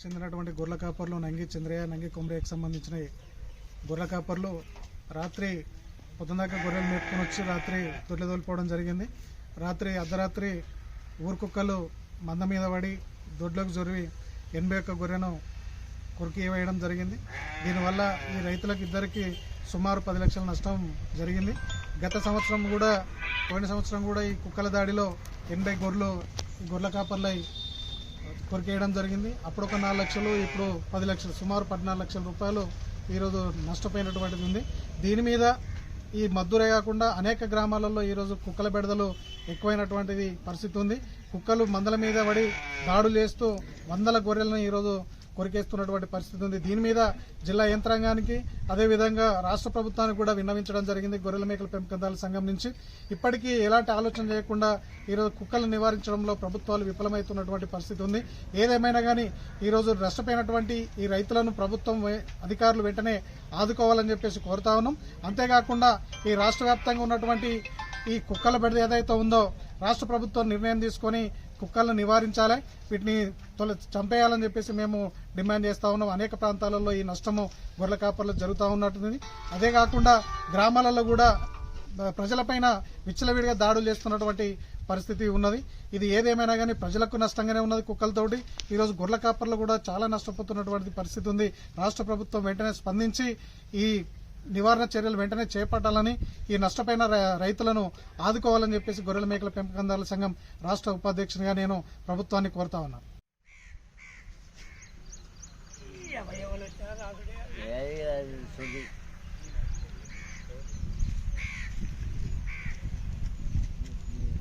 చెందినటువంటి గొర్రెల కాపర్లు నంగి చంద్రయ్య నంగి కొమరయ్యకు సంబంధించిన గొర్రెల కాపర్లు రాత్రి పొద్దుదాకా గొర్రెలు మేపుకొని వచ్చి రాత్రి దొడ్లు తోలిపోవడం జరిగింది. రాత్రి అర్ధరాత్రి ఊరు కుక్కలు మంద మీద పడి దొడ్లోకి జొరివి ఎనభై ఒక్క గొర్రెను కొరికి వేయడం జరిగింది. దీనివల్ల ఈ రైతులకు ఇద్దరికి సుమారు పది లక్షల నష్టం జరిగింది. గత సంవత్సరం కూడా పోయిన సంవత్సరం కూడా ఈ కుక్కల దాడిలో ఎనభై గొర్రెలు గొర్రెల కాపర్లై కొరికేయడం జరిగింది. అప్పుడు ఒక నాలుగు లక్షలు ఇప్పుడు పది లక్షలు సుమారు పద్నాలుగు లక్షల రూపాయలు ఈరోజు నష్టపోయినటువంటిది ఉంది. దీని మీద ఈ మద్దురే కాకుండా అనేక గ్రామాలలో ఈరోజు కుక్కల బెడదలు ఎక్కువైనటువంటిది పరిస్థితి ఉంది. కుక్కలు మందల మీద పడి దాడులు చేస్తూ వందల గొర్రెలను ఈరోజు కొరికేస్తున్నటువంటి పరిస్థితి ఉంది. దీని మీద జిల్లా యంత్రాంగానికి అదేవిధంగా రాష్ట్ర ప్రభుత్వానికి కూడా విన్నవించడం జరిగింది గొర్రెల మేకల పెంపకందారుల సంఘం నుంచి. ఇప్పటికీ ఎలాంటి ఆలోచన చేయకుండా ఈరోజు కుక్కలను నివారించడంలో ప్రభుత్వాలు విఫలమవుతున్నటువంటి పరిస్థితి ఉంది. ఏదేమైనా కానీ ఈరోజు నష్టపోయినటువంటి ఈ రైతులను ప్రభుత్వం అధికారులు వెంటనే ఆదుకోవాలని చెప్పేసి కోరుతా ఉన్నాం. అంతేకాకుండా ఈ రాష్ట్ర ఉన్నటువంటి ఈ కుక్కల బెడద ఏదైతే ఉందో రాష్ట్ర ప్రభుత్వం నిర్ణయం తీసుకొని కుక్కలను నివారించాలి. వీటిని తొల చంపేయాలని చెప్పేసి మేము డిమాండ్ చేస్తా ఉన్నాం. అనేక ప్రాంతాలలో ఈ నష్టము గొర్రెల కాపర్లు జరుగుతూ ఉన్నట్టుంది. అదే కాకుండా గ్రామాలలో కూడా ప్రజలపైన విచ్చలవిడిగా దాడులు చేస్తున్నటువంటి పరిస్థితి ఉన్నది. ఇది ఏదేమైనా కానీ ప్రజలకు నష్టంగానే ఉన్నది కుక్కలతోటి. ఈరోజు గొర్రెల కాపర్లు కూడా చాలా నష్టపోతున్నటువంటి పరిస్థితి ఉంది. రాష్ట్ర ప్రభుత్వం వెంటనే స్పందించి ఈ నివారణ చర్యలు వెంటనే చేపట్టాలని ఈ నష్టపోయిన రైతులను ఆదుకోవాలని చెప్పేసి గొర్రెల మేకల పెంపకందారుల సంఘం రాష్ట్ర ఉపాధ్యక్షునిగా నేను ప్రభుత్వాన్ని కోరుతా ఉన్నాను Yeah, yeah,